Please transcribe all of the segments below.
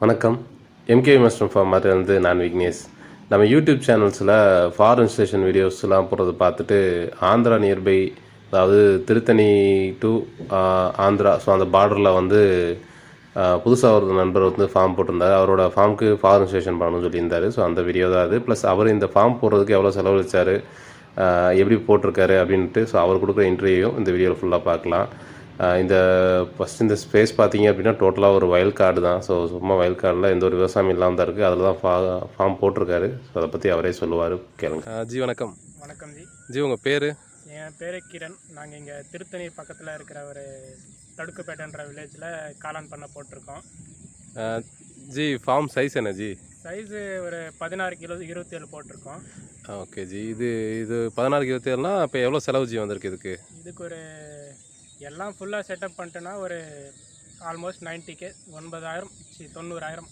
வணக்கம். எம்கே மஸ்டம் ஃபார்மார் வந்து நான் விக்னேஷ். நம்ம யூடியூப் சேனல்ஸில் ஃபாரின் ஸ்டேஷன் வீடியோஸ்லாம் போடுறத பார்த்துட்டு ஆந்திரா நியர்பை அதாவது திருத்தணி டு ஆந்திரா ஸோ அந்த பார்டரில் வந்து புதுசாக ஒரு நண்பர் வந்து ஃபார்ம் போட்டிருந்தார். அவரோட ஃபார்முக்கு ஃபாரின் ஸ்டேஷன் பண்ணணும்னு சொல்லியிருந்தார். ஸோ அந்த வீடியோ தான் அது. ப்ளஸ் அவர் இந்த ஃபார்ம் போடுறதுக்கு எவ்வளோ செலவழிச்சார் எப்படி போட்டிருக்காரு அப்படின்ட்டு ஸோ அவர் கொடுக்குற இன்டர்வியூ இந்த வீடியோவில் ஃபுல்லாக பார்க்கலாம். இந்த ஃபஸ்ட் இந்த ஸ்பேஸ் பார்த்தீங்க அப்படின்னா டோட்டலாக ஒரு வயல் காடு தான். ஸோ சும்மா வயல் காடில் எந்த ஒரு விவசாயம் இல்லாமல் தான் இருக்குது அதில் தான் ஃபா ஃபார்ம் போட்டிருக்காரு. ஸோ அதை பற்றி அவரே சொல்லுவார். கேளுங்க. ஜி வணக்கம். வணக்கம் ஜி. ஜி உங்கள் பேர்? என் பேர் கிரண். நாங்கள் இங்கே திருத்தணி பக்கத்தில் இருக்கிற ஒரு தடுக்குப்பேட்டைன்ற வில்லேஜில் காளான் பண்ண போட்டிருக்கோம். ஜி ஃபார்ம் சைஸ் என்ன ஜி? சைஸு ஒரு பதினாறு கிலோ இருபத்தேழு போட்டிருக்கோம். ஓகே ஜி. இது இது பதினாறு இருபத்தி ஏழுனா இப்போ எவ்வளோ செலவு ஜி வந்திருக்கு இதுக்கு? இதுக்கு ஒரு எல்லாம் ஃபுல்லாக செட்டப் பண்ணிட்டோன்னா ஒரு ஆல்மோஸ்ட் 90k கே ஒன்பதாயிரம் சி தொண்ணூறாயிரம்.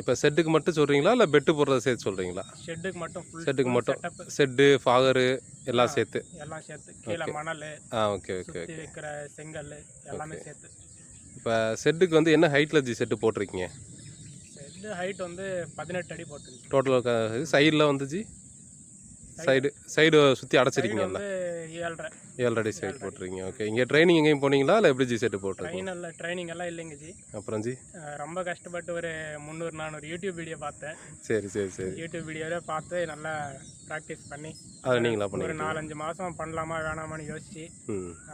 இப்போ செட்டுக்கு மட்டும் சொல்கிறீங்களா இல்லை பெட்டு போடுறத சேர்த்து சொல்கிறீங்களா ஷெட்டுக்கு மட்டும் ஃபுல் செட்டுக்கு மட்டும் செட்டு ஃபாகரு எல்லாம் சேர்த்து. எல்லாம் சேர்த்து. கீழே மணல். ஆ ஓகே ஓகே சுற்றி வைக்கிற செங்கல் எல்லாமே சேர்த்து. இப்போ செட்டுக்கு வந்து என்ன ஹைட்டில் ஜி செட்டு போட்டிருக்கீங்க? ஷெட்டு ஹைட் வந்து பதினெட்டு அடி போட்டிருக்கு. டோட்டல் சைடில் வந்து ஜி சைடு சைடு சுற்றி சைடு அடைச்சிருக்கீங்கல்ல ஏழ்ரை. ஏழரை சைடு போட்டிருக்கீங்க. ஓகே இங்கே ட்ரைனிங் எங்கேயும் போனீங்களா? இல்லை எப்படி ஜி செட்டு போட்டிருக்கீங்க? எல்லாம் ட்ரைனிங் எல்லாம் இல்லைங்க ஜி அப்புறம் ஜி ரொம்ப கஷ்டப்பட்டு ஒரு முந்நூறு நானூறு யூடியூப் வீடியோ பார்த்தேன். சரி சரி சரி. யூடியூப் வீடியோவில் பார்த்து நல்லா ப்ராக்டிஸ் பண்ணி அதை நீங்களா ஒரு பண்ணி நாலஞ்சு மாதம் பண்ணலாமா வேணாமான்னு யோசிச்சு.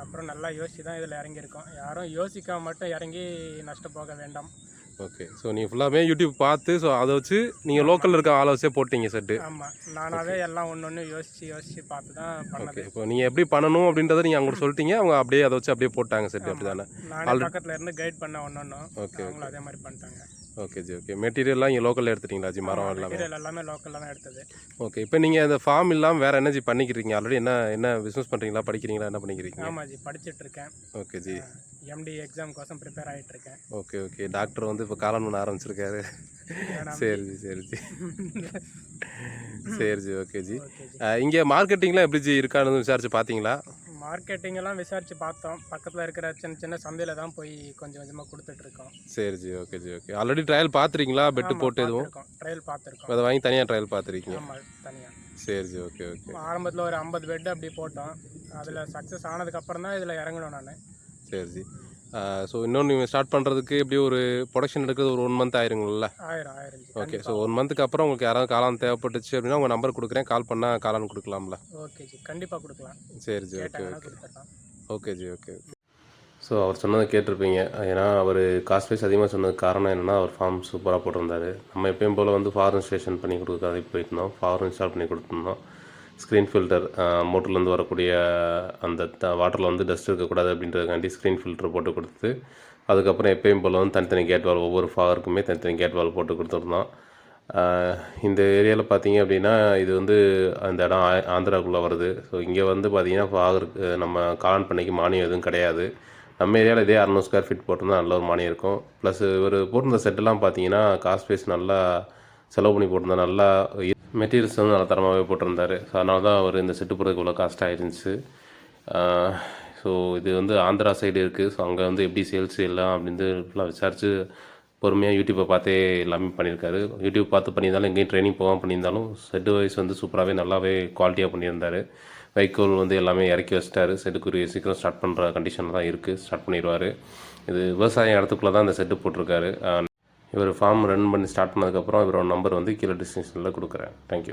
அப்புறம் நல்லா யோசிச்சு தான் இதில் இறங்கியிருக்கோம். யாரும் யோசிக்காம மட்டும் இறங்கி நஷ்டம் போக வேண்டாம். ஓகே ஸோ நீங்கள் ஃபுல்லாமே யூடியூப் பார்த்து ஸோ அதை வச்சு நீங்கள் லோக்கலில் இருக்க ஆளை வச்சே போட்டீங்க செட்டு ஆமாம் நானாவே எல்லாம் ஒன்று ஒன்று யோசிச்சு யோசிச்சு பார்த்து தான் பண்ணது இப்போ நீங்கள் எப்படி பண்ணணும் அப்படின்றத நீங்கள் அவங்க சொல்லிட்டீங்க. அவங்க அப்படியே அதை வச்சு அப்படியே போட்டாங்க செட்டு அப்படி தானே பக்கத்தில் இருந்து கைட் பண்ண ஒன்று ஒன்றும் ஓகே அவங்களும் அதே மாதிரி பண்ணிட்டாங்க. ஓகே ஜி ஓகே மெட்டீரியல்லாம் இங்கே லோக்கலில் எடுத்துட்டீங்களா ஜி மரம் எல்லாமே? எல்லாமே லோக்கலில் தான் எடுத்தது. ஓகே இப்போ நீங்கள் அந்த ஃபார்ம் இல்லாமல் வேறு என்ன ஜி பண்ணிக்கிறீங்க? ஆல்ரெடி என்ன என்ன பிஸ்னஸ் பண்ணுறீங்களா படிக்கிறீங்களா? என்ன பண்ணிக்கிறீங்க? ஆமாம் ஜி படிச்சுட்டு இருக்கேன். ஓகே ஜி எம்டி எக்ஸாம்க்கோசம் ப்ரிப்பேர் ஆகிட்டு இருக்கேன் ஓகே ஓகே. டாக்டர் வந்து இப்போ காலம் பண்ண ஆரம்பிச்சிருக்காரு. சரி ஜி சரி ஜி. சரி ஜி ஓகே ஜி. இங்கே மார்க்கெட்டிங்லாம் எப்படி ஜி இருக்கான்னு விசாரிச்சு பார்த்தீங்களா மார்க்கெட்டிங் எல்லாம் விசாரிச்சு பார்த்தோம். பக்கத்தில் இருக்கிற சின்ன சின்ன சந்தையில் தான் போய் கொஞ்சம் கொஞ்சமாக கொடுத்துட்டு இருக்கோம் சரி ji okay ji okay. Already trial பார்த்துருக்கீங்களா பெட்டு போட்டு எதுவும்? ட்ரையல் பார்த்துருக்கோம் அதை வாங்கி தனியாக ட்ரையல் பார்த்துருக்கீங்க தனியாக சரி ஜி ஓகே ஓகே. ஆரம்பத்தில் ஒரு ஐம்பது பெட் அப்படி போட்டோம். அதில் சக்ஸஸ் ஆனதுக்கப்புறம் தான் இதில் இறங்கணும் நான். சரி ஜி ஸோ இன்னொன்று நீங்கள் ஸ்டார்ட் பண்ணுறதுக்கு எப்படி ஒரு ப்ரொடக்ஷன் எடுக்கிறது ஒரு ஒன் மந்த் ஆயிருங்களா ஓகே ஸோ ஒன் மந்த்துக்கு அப்புறம் உங்களுக்கு யாராவது காளான் தேவைப்பட்டுச்சு அப்படின்னா உங்கள் நம்பர் கொடுக்குறேன். கால் பண்ணால் காளான் கொடுக்கலாம்ல. ஓகே ஜி கண்டிப்பாக கொடுக்கலாம். சரி ஜி ஓகே கொடுத்துடலாம். ஓகே ஜி ஓகே ஸோ அவர் சொன்னதை கேட்டிருப்பீங்க. ஏன்னா அவர் காஸ்ட் வைஸ் அதிகமாக சொன்னதுக்கு காரணம் என்னென்னா அவர் ஃபார்ம் சூப்பராக போட்டிருந்தாரு. நம்ம எப்பயும் போல் வந்து ஃபாரின் ஸ்டேஷன் பண்ணி கொடுக்கறதுக்கு போயிருந்தோம். ஃபாரின் இன்ஸ்டால் பண்ணி கொடுத்துருந்தோம். ஸ்க்ரீன் ஃபில்டர் மோட்டர்லேருந்து வரக்கூடிய அந்த வாட்டரில் வந்து டஸ்ட் இருக்கக்கூடாது அப்படின்றதுக்காண்டி ஸ்க்ரீன் ஃபில்டர் போட்டு கொடுத்து அதுக்கப்புறம் எப்பயும் போல் வந்து தனித்தனி கேட் வால் ஒவ்வொரு ஃபாகருக்குமே தனித்தனி கேட் வால் போட்டு கொடுத்துருந்தோம் இந்த ஏரியாவில் பார்த்தீங்க அப்படின்னா இது வந்து அந்த இடம் ஆ- ஆந்திராக்குள்ளே வருது. ஸோ இங்கே வந்து பார்த்தீங்கன்னா ஃபாகருக்கு நம்ம காளான் பண்ணைக்கு மானியம் எதுவும் கிடையாது. நம்ம ஏரியாவில் இதே அறநூறு ஸ்கொயர் ஃபீட் போட்டிருந்தா நல்ல ஒரு மானியம் இருக்கும். ப்ளஸ் இவர் போட்டிருந்த செட்டெல்லாம் பார்த்தீங்கன்னா காஸ்ட் வைஸ் நல்லா செலவு பண்ணி போட்டிருந்தா நல்லா மெட்டீரியல்ஸ் வந்து நல்லா தரமாகவே போட்டிருந்தார். ஸோ அதனால தான் அவர் இந்த செட்டு போடுறதுக்கு இவ்வளோ காஸ்ட் ஆகிருந்துச்சு ஸோ இது வந்து ஆந்திரா சைடு இருக்குது ஸோ அங்கே வந்து எப்படி சேல்ஸ் எல்லாம் அப்படின்னு ஃபுல்லாக விசாரித்து பொறுமையாக யூடியூப்பை பார்த்தே எல்லாமே பண்ணியிருக்காரு. யூடியூப் பார்த்து பண்ணியிருந்தாலும் எங்கேயும் ட்ரைனிங் போகாமல் பண்ணியிருந்தாலும் செட்டு வைஸ் வந்து சூப்பராகவே நல்லாவே குவாலிட்டியாக பண்ணியிருந்தார். வைக்கோல் வந்து எல்லாமே இறக்கி வச்சிட்டாரு. செட்டுக்குரிய சீக்கிரம் ஸ்டார்ட் பண்ணுற கண்டிஷனில் தான் இருக்குது ஸ்டார்ட் பண்ணிடுவார் இது விவசாய இடத்துக்குள்ளே தான் இந்த செட்டு போட்டிருக்காரு இவர் ஃபார்ம் ரன் பண்ணி ஸ்டார்ட் பண்ணதுக்கப்புறம் இவரோட நம்பர் வந்து கீழே டிஸ்கிரிப்ஷனில் கொடுக்குறேன். தேங்க்யூ